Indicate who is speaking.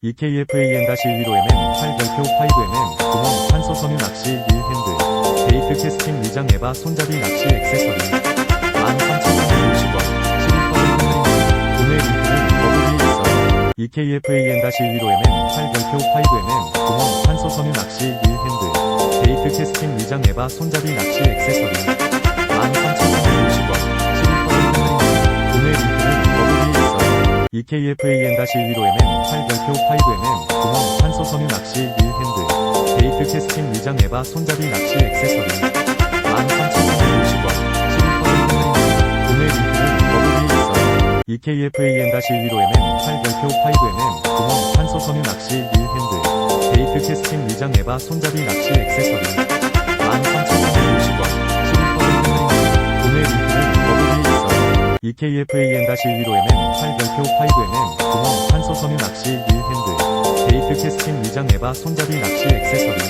Speaker 1: EKFAN-115mm 8별표 5mm 구멍 탄소 섬유 낚시 1핸드 데이트 캐스팅 위장 에바 손잡이 낚시 액세서리 13,360원 12% 구매 링크는 있어 EKFAN-115mm 8별표 5mm 구멍 탄소 섬유 낚시 1핸드 데이트 캐스팅 위장 에바 손잡이 낚시 액세서리 EKFAN-115mm 8별표 5mm 구멍 탄소 섬유 낚시 1핸드 데이트 캐스팅 위장 에바 손잡이 낚시 액세서리 13,360원 12% 구매 링크는 더보기에 있어 EKFAN-115mm 8별표 5mm 구멍 탄소 섬유 낚시 1핸드 데이트 캐스팅 위장 에바 손잡이 낚시 액세서리 EKFAN-115mm 8별표 5mm 구멍 탄소 섬유 낚시 1핸드 데이트 캐스팅 위장 에바 손잡이 낚시 액세서리